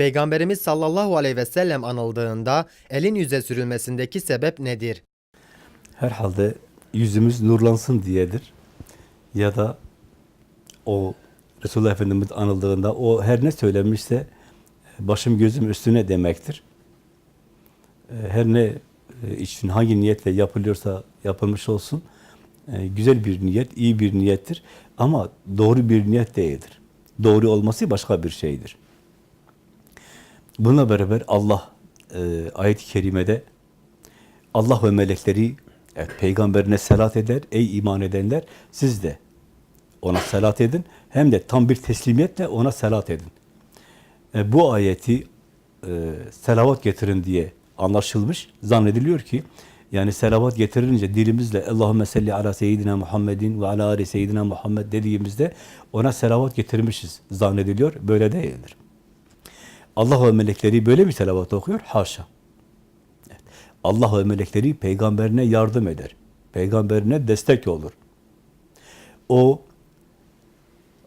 Peygamberimiz sallallahu aleyhi ve sellem anıldığında elin yüze sürülmesindeki sebep nedir? Herhalde yüzümüz nurlansın diyedir. Ya da o Resulullah Efendimiz anıldığında o her ne söylemişse başım gözüm üstüne demektir. Ee, Her ne e, için hangi niyetle yapılıyorsa yapılmış olsun e, güzel bir niyet, iyi bir niyettir ama doğru bir niyet değildir. Doğru olması başka bir şeydir. Bununla beraber Allah e, ayet-i kerimede Allah ve melekleri evet, peygamberine selat eder. Ey iman edenler siz de ona selat edin. Hem de tam bir teslimiyetle ona selat edin. E, bu ayeti e, selavat getirin diye anlaşılmış. Zannediliyor ki yani selavat getirince dilimizle Allahümme salli ala seyyidina Muhammedin ve ala ali seyyidina Muhammed dediğimizde ona selavat getirmişiz zannediliyor. Böyle değildir. Allah ve melekleri böyle bir selavat okuyor. Haşa. Evet. Allah ve melekleri peygamberine yardım eder. Peygamberine destek olur. O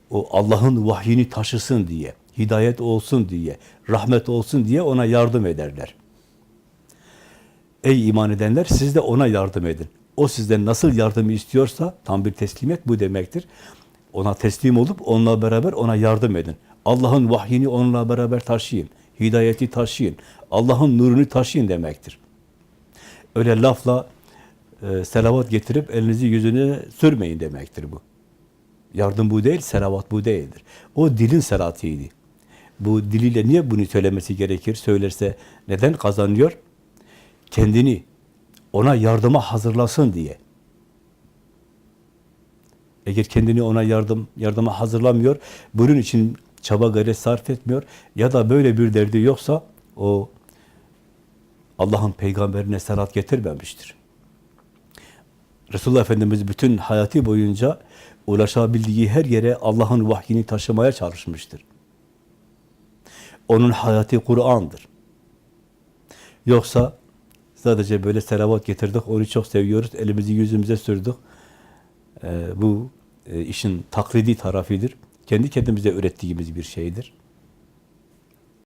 o Allah'ın vahyini taşısın diye, hidayet olsun diye, rahmet olsun diye ona yardım ederler. Ey iman edenler siz de ona yardım edin. O sizden nasıl yardımı istiyorsa tam bir teslimiyet bu demektir. Ona teslim olup onunla beraber ona yardım edin. Allah'ın vahyini onunla beraber taşıyın. Hidayeti taşıyın. Allah'ın nurunu taşıyın demektir. Öyle lafla e, selavat getirip elinizi yüzüne sürmeyin demektir bu. Yardım bu değil, selavat bu değildir. O dilin selatıydı. Bu diliyle niye bunu söylemesi gerekir? Söylerse neden kazanıyor? Kendini ona yardıma hazırlasın diye. Eğer kendini ona yardım yardıma hazırlamıyor, bunun için çaba gayret sarf etmiyor ya da böyle bir derdi yoksa o Allah'ın peygamberine selat getirmemiştir. Resulullah Efendimiz bütün hayatı boyunca ulaşabildiği her yere Allah'ın vahyini taşımaya çalışmıştır. Onun hayatı Kur'an'dır. Yoksa sadece böyle selavat getirdik, onu çok seviyoruz, elimizi yüzümüze sürdük. Ee, bu e, işin taklidi tarafıdır. Kendi kendimize ürettiğimiz bir şeydir.